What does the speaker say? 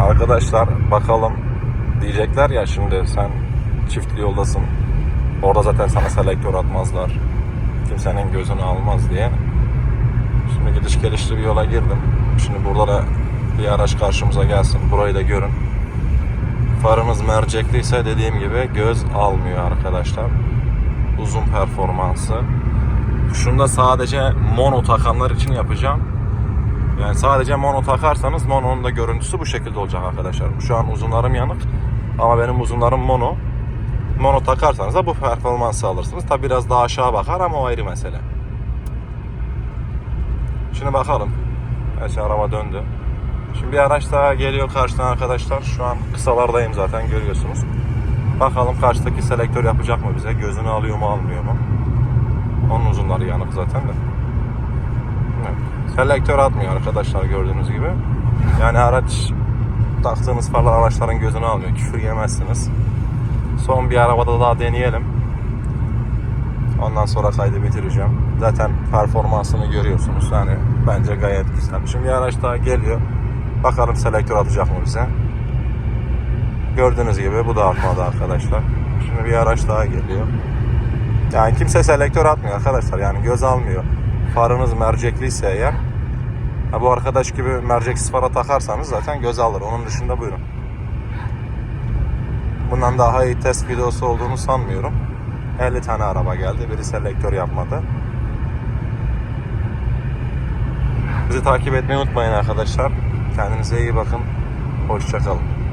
Arkadaşlar bakalım diyecekler ya şimdi sen çiftli yoldasın. Orada zaten sana selektör atmazlar. Kimsenin gözünü almaz diye. Şimdi gidiş gelişli bir yola girdim. Şimdi burada da bir araç karşımıza gelsin. Burayı da görün. Farınız mercekliyse dediğim gibi göz almıyor arkadaşlar. Uzun performansı. Şunda sadece mono takanlar için yapacağım. Yani sadece mono takarsanız mononun da görüntüsü bu şekilde olacak arkadaşlar. Şu an uzunlarım yanık ama benim uzunlarım mono. Mono takarsanız da bu performansı alırsınız. Tabi biraz daha aşağı bakar ama o ayrı mesele. Şimdi bakalım. Gerçi araba döndü. Şimdi bir araç daha geliyor karşıdan arkadaşlar. Şu an kısalardayım zaten görüyorsunuz. Bakalım karşıdaki selektör yapacak mı bize? Gözünü alıyor mu almıyor mu? Onun uzunları yanık zaten de. Selektör atmıyor arkadaşlar gördüğünüz gibi. Yani araç taktığınız farlar araçların gözünü almıyor. Küfür yemezsiniz. Son bir arabada daha deneyelim. Ondan sonra kaydı bitireceğim. Zaten performansını görüyorsunuz. Yani bence gayet güzel. Şimdi araç daha geliyor. Bakalım selektör atacak mı bize. Gördüğünüz gibi bu da atmadı arkadaşlar. Şimdi bir araç daha geliyor. Yani kimse selektör atmıyor arkadaşlar. Yani göz almıyor. Farınız mercekliyse eğer. Ha bu arkadaş gibi merceksiz fara takarsanız zaten göz alır. Onun dışında buyurun. Bundan daha iyi test videosu olduğunu sanmıyorum. 50 tane araba geldi. Biri selektör yapmadı. Bizi takip etmeyi unutmayın arkadaşlar. Kendinize iyi bakın. Hoşçakalın.